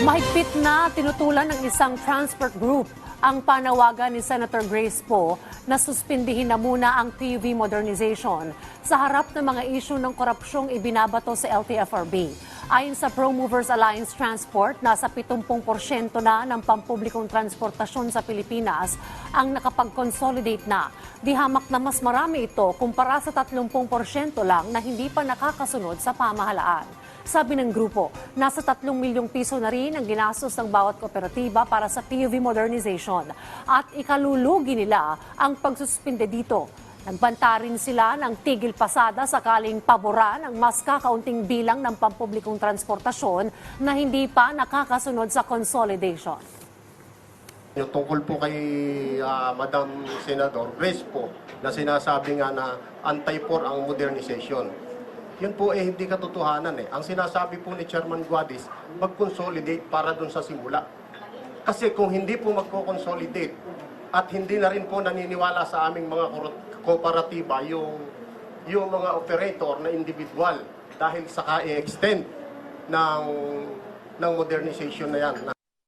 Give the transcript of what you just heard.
Mahigpit na tinutulan ng isang transport group ang panawagan ni Senator Grace Poe na suspindihin na muna ang PUV modernization sa harap ng mga isyu ng korupsyong ibinabato sa LTFRB. Ayon sa Pro Movers Alliance Transport, nasa 70% na ng pampublikong transportasyon sa Pilipinas ang nakapag-consolidate na. Di hamak na mas marami ito kumpara sa 30% lang na hindi pa nakakasunod sa pamahalaan. Sabi ng grupo, nasa 3 milyong piso na rin ang ginastos ng bawat kooperatiba para sa PUV modernization at ikalulugi nila ang pagsuspinde dito. Nagbanta rin sila ng tigil pasada sakaling paboran ang mas kakaunting bilang ng pampublikong transportasyon na hindi pa nakakasunod sa consolidation. Yung tungkol po kay ah, Madam Senador Grace po na sinasabi nga na anti-por ang modernization. Yun po eh hindi katotohanan eh. Ang sinasabi po ni Chairman Guadis, mag-consolidate para dun sa simula. Kasi kung hindi po magko-consolidate at hindi na rin po naniniwala sa aming mga kooperatiba yung yung mga operator na individual dahil sa ka-extend ng ng modernization na yan.